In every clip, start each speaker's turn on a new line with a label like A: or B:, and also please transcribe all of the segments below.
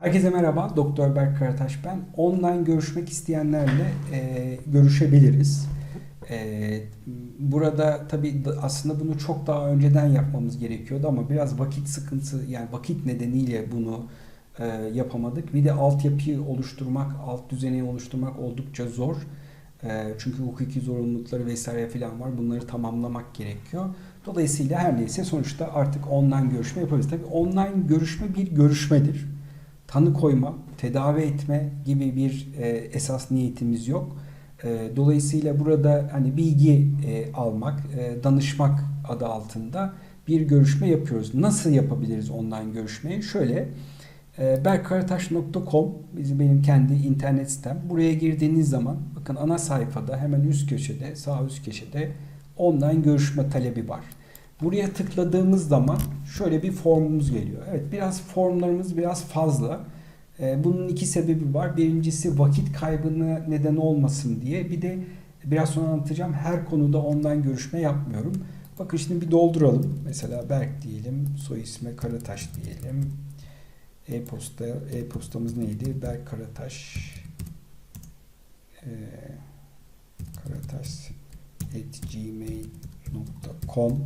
A: Herkese merhaba, Doktor Berk Karataş ben. Online görüşmek isteyenlerle e, görüşebiliriz. E, burada tabii da- aslında bunu çok daha önceden yapmamız gerekiyordu ama biraz vakit sıkıntısı yani vakit nedeniyle bunu e, yapamadık. Bir de altyapıyı oluşturmak, alt düzeni oluşturmak oldukça zor. E, çünkü hukuki zorunlulukları vesaire falan var. Bunları tamamlamak gerekiyor. Dolayısıyla her neyse sonuçta artık online görüşme yapabiliriz. Tabii online görüşme bir görüşmedir tanı koyma, tedavi etme gibi bir e, esas niyetimiz yok. E, dolayısıyla burada hani bilgi e, almak, e, danışmak adı altında bir görüşme yapıyoruz. Nasıl yapabiliriz online görüşmeyi? Şöyle e, berkarataş.com bizim benim kendi internet sitem. Buraya girdiğiniz zaman bakın ana sayfada hemen üst köşede, sağ üst köşede online görüşme talebi var. Buraya tıkladığımız zaman şöyle bir formumuz geliyor. Evet biraz formlarımız biraz fazla. Ee, Bunun iki sebebi var. Birincisi vakit kaybına neden olmasın diye. Bir de biraz sonra anlatacağım her konuda online görüşme yapmıyorum. Bakın şimdi bir dolduralım. Mesela Berk diyelim. Soy ismi Karataş diyelim. E-posta, e-postamız neydi? Berk Karataş. Ee, Karataş at gmail.com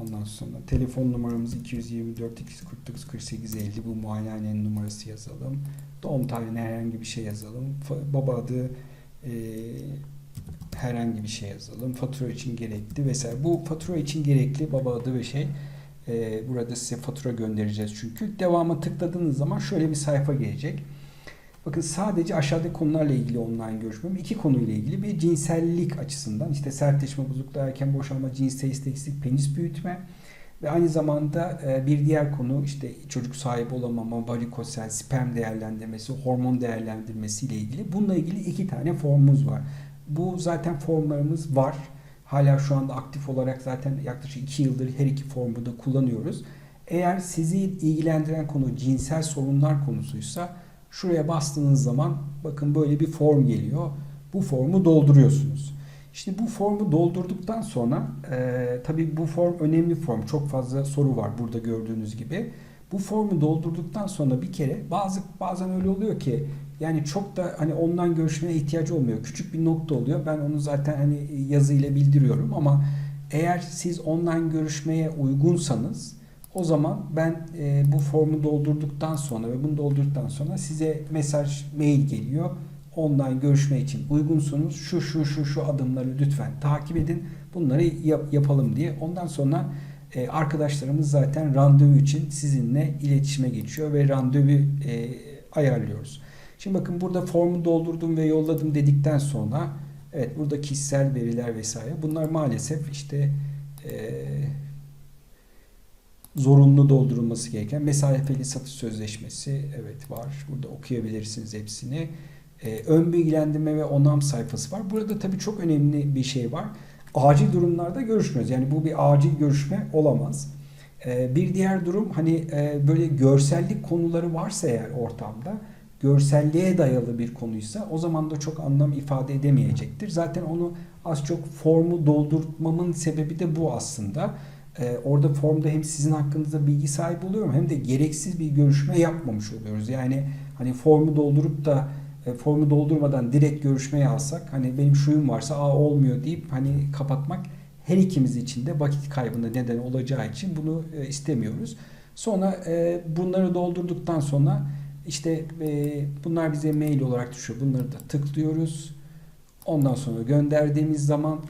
A: Ondan sonra telefon numaramız 224 249 48 50 bu muayenehanenin numarası yazalım. Doğum tarihine herhangi bir şey yazalım. Baba adı e, herhangi bir şey yazalım. Fatura için gerekli vesaire. Bu fatura için gerekli baba adı ve şey. E, burada size fatura göndereceğiz çünkü. Devama tıkladığınız zaman şöyle bir sayfa gelecek. Bakın sadece aşağıdaki konularla ilgili online görüşmem. iki konuyla ilgili bir cinsellik açısından işte sertleşme bozukluğu, erken boşalma, cinsel isteksizlik, penis büyütme ve aynı zamanda e, bir diğer konu işte çocuk sahibi olamama, varikosel, sperm değerlendirmesi, hormon değerlendirmesi ile ilgili. Bununla ilgili iki tane formumuz var. Bu zaten formlarımız var. Hala şu anda aktif olarak zaten yaklaşık iki yıldır her iki formu da kullanıyoruz. Eğer sizi ilgilendiren konu cinsel sorunlar konusuysa Şuraya bastığınız zaman bakın böyle bir form geliyor. Bu formu dolduruyorsunuz. Şimdi bu formu doldurduktan sonra e, tabii bu form önemli form. Çok fazla soru var burada gördüğünüz gibi. Bu formu doldurduktan sonra bir kere bazı bazen öyle oluyor ki yani çok da hani online görüşmeye ihtiyacı olmuyor. Küçük bir nokta oluyor. Ben onu zaten hani yazıyla bildiriyorum ama eğer siz online görüşmeye uygunsanız o zaman ben e, bu formu doldurduktan sonra ve bunu doldurduktan sonra size mesaj, mail geliyor. Online görüşme için uygunsunuz. Şu şu şu şu adımları lütfen takip edin. Bunları yap- yapalım diye. Ondan sonra e, arkadaşlarımız zaten randevu için sizinle iletişime geçiyor ve randevu e, ayarlıyoruz. Şimdi bakın burada formu doldurdum ve yolladım dedikten sonra evet burada kişisel veriler vesaire bunlar maalesef işte e, zorunlu doldurulması gereken mesafeli satış sözleşmesi evet var. Burada okuyabilirsiniz hepsini. Ee, ön bilgilendirme ve onam sayfası var. Burada tabii çok önemli bir şey var. Acil durumlarda görüşmüyoruz. Yani bu bir acil görüşme olamaz. Ee, bir diğer durum hani e, böyle görsellik konuları varsa eğer ortamda görselliğe dayalı bir konuysa o zaman da çok anlam ifade edemeyecektir. Zaten onu az çok formu doldurmamın sebebi de bu aslında. Ee, orada formda hem sizin hakkınızda bilgi sahibi oluyorum hem de gereksiz bir görüşme yapmamış oluyoruz. Yani hani formu doldurup da e, formu doldurmadan direkt görüşmeye alsak hani benim şuyum varsa aa olmuyor deyip hani kapatmak her ikimiz için de vakit kaybına neden olacağı için bunu e, istemiyoruz. Sonra e, bunları doldurduktan sonra işte e, bunlar bize mail olarak düşüyor. Bunları da tıklıyoruz. Ondan sonra gönderdiğimiz zaman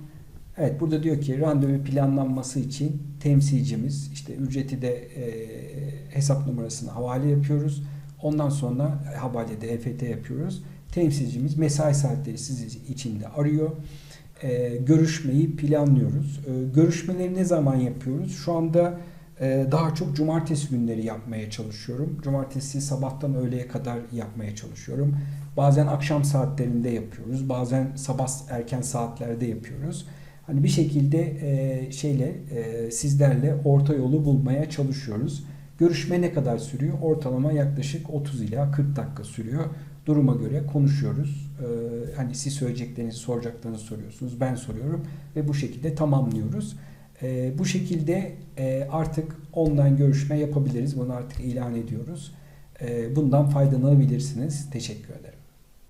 A: Evet burada diyor ki randevu planlanması için temsilcimiz işte ücreti de e, hesap numarasını havale yapıyoruz. Ondan sonra havalede EFT yapıyoruz. Temsilcimiz mesai saatleri siz içinde arıyor. E, görüşmeyi planlıyoruz. E, görüşmeleri ne zaman yapıyoruz? Şu anda e, daha çok cumartesi günleri yapmaya çalışıyorum. Cumartesi sabahtan öğleye kadar yapmaya çalışıyorum. Bazen akşam saatlerinde yapıyoruz. Bazen sabah erken saatlerde yapıyoruz. Hani bir şekilde e, şeyle e, sizlerle orta yolu bulmaya çalışıyoruz. Görüşme ne kadar sürüyor? Ortalama yaklaşık 30 ila 40 dakika sürüyor. Duruma göre konuşuyoruz. E, hani siz söyleyeceklerinizi, soracaklarınızı soruyorsunuz. Ben soruyorum ve bu şekilde tamamlıyoruz. E, bu şekilde e, artık online görüşme yapabiliriz. Bunu artık ilan ediyoruz. e, bundan faydalanabilirsiniz. Teşekkür ederim.